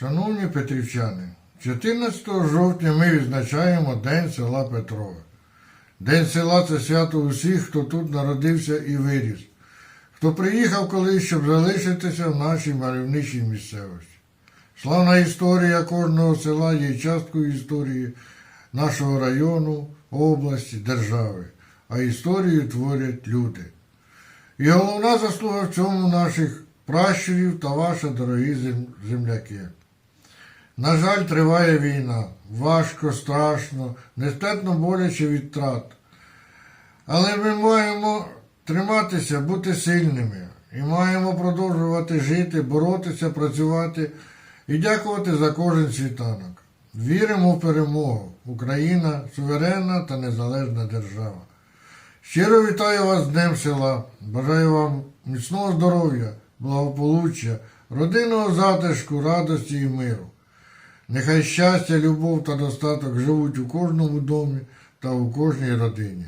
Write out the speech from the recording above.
Шановні петрівчани, 14 жовтня ми відзначаємо День села Петрове. День села це свято усіх, хто тут народився і виріс, хто приїхав колись, щоб залишитися в нашій мальовничій місцевості. Славна історія кожного села є часткою історії нашого району, області, держави, а історію творять люди. І головна заслуга в цьому наших пращурів та ваші дорогі земляки. На жаль, триває війна. Важко, страшно, нестерпно боляче від. Але ми маємо триматися, бути сильними і маємо продовжувати жити, боротися, працювати і дякувати за кожен світанок. Віримо в перемогу. Україна суверенна та незалежна держава. Щиро вітаю вас з Днем села. Бажаю вам міцного здоров'я, благополуччя, родинного затишку, радості і миру. Нехай щастя, любов та достаток живуть у кожному домі та у кожній родині.